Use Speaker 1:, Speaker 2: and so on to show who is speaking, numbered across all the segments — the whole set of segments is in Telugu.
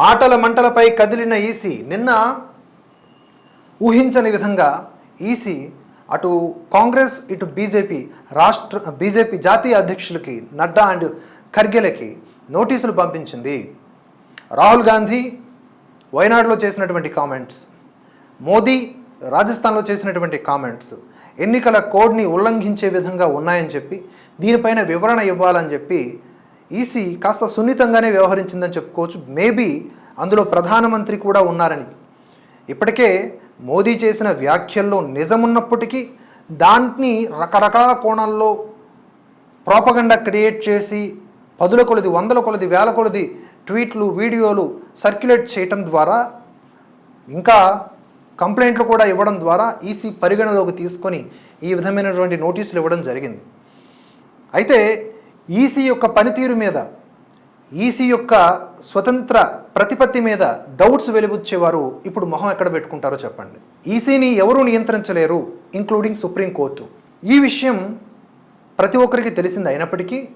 Speaker 1: మాటల మంటలపై కదిలిన ఈసీ నిన్న ఊహించని విధంగా ఈసీ అటు కాంగ్రెస్ ఇటు బీజేపీ రాష్ట్ర బీజేపీ జాతీయ అధ్యక్షులకి నడ్డా అండ్ ఖర్గేలకి నోటీసులు పంపించింది. రాహుల్ గాంధీ వయనాడులో చేసినటువంటి కామెంట్స్. మోదీ రాజస్థాన్లో చేసినటువంటి కామెంట్స్. ఎన్నికల కోడ్ని ఉల్లంఘించే విధంగా ఉన్నాయని చెప్పి దీనిపైన వివరణ ఇవ్వాలని చెప్పి ఈసీ కాస్త సున్నితంగానే వ్యవహరించిందని చెప్పుకోవచ్చు. మేబీ అందులో ప్రధానమంత్రి కూడా ఉన్నారని. ఇప్పటికే మోదీ చేసిన వ్యాఖ్యల్లో నిజమున్నప్పటికీ దాన్ని రకరకాల కోణాల్లో ప్రోపగండా క్రియేట్ చేసి పదుల కొలది వందల కొలది వేల కొలది ట్వీట్లు వీడియోలు సర్క్యులేట్ చేయటం ద్వారా ఇంకా కంప్లైంట్లు కూడా ఇవ్వడం ద్వారా ఈసీ పరిగణలోకి తీసుకొని ఈ విధమైనటువంటి నోటీసులు ఇవ్వడం జరిగింది. అయితే ఈసీ యొక్క పనితీరు మీద ఈసీ యొక్క స్వతంత్ర ప్రతిపత్తి మీద డౌట్స్ వెలిబుచ్చేవారు ఇప్పుడు మొహం ఎక్కడ పెట్టుకుంటారో చెప్పండి. ఈసీని ఎవరూ నియంత్రించలేరు ఇంక్లూడింగ్ సుప్రీంకోర్టు ఈ విషయం ప్రతి ఒక్కరికి తెలిసింది అయినప్పటికీ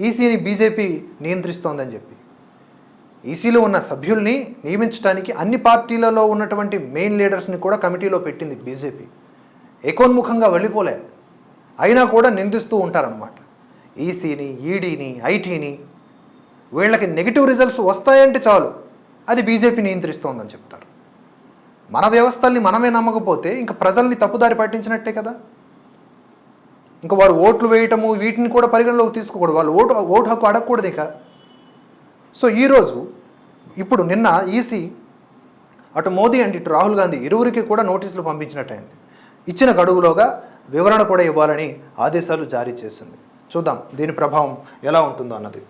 Speaker 1: ఈసీని బీజేపీ నియంత్రిస్తోందని చెప్పి. ఈసీలో ఉన్న సభ్యుల్ని నియమించడానికి అన్ని పార్టీలలో ఉన్నటువంటి మెయిన్ లీడర్స్ని కూడా కమిటీలో పెట్టింది బీజేపీ. ఏకోన్ముఖంగా వెళ్ళిపోలే. అయినా కూడా నిందిస్తూ ఉంటారన్నమాట. ఈసీని ఈడీని ఐటీని వీళ్ళకి నెగిటివ్ రిజల్ట్స్ వస్తాయంటే చాలు. అది బీజేపీ నియంత్రిస్తోందని చెప్తారు. మన వ్యవస్థల్ని మనమే నమ్మకపోతే ఇంకా ప్రజల్ని తప్పుదారి పట్టించినట్టే కదా. ఇంకా వారు ఓట్లు వేయటము వీటిని కూడా పరిగణలోకి తీసుకోకూడదు. వాళ్ళు ఓటు ఓటు హక్కు అడగకూడదు ఇక. సో ఈరోజు ఇప్పుడు నిన్న ఈసీ అటు మోదీ అండ్ ఇటు రాహుల్ గాంధీ ఇరువురికి కూడా నోటీసులు పంపించినట్టయింది. ఇచ్చిన గడువులోగా వివరణ కూడా ఇవ్వాలని ఆదేశాలు జారీ చేసింది. చూద్దాం దీని ప్రభావం ఎలా ఉంటుందో అన్నది.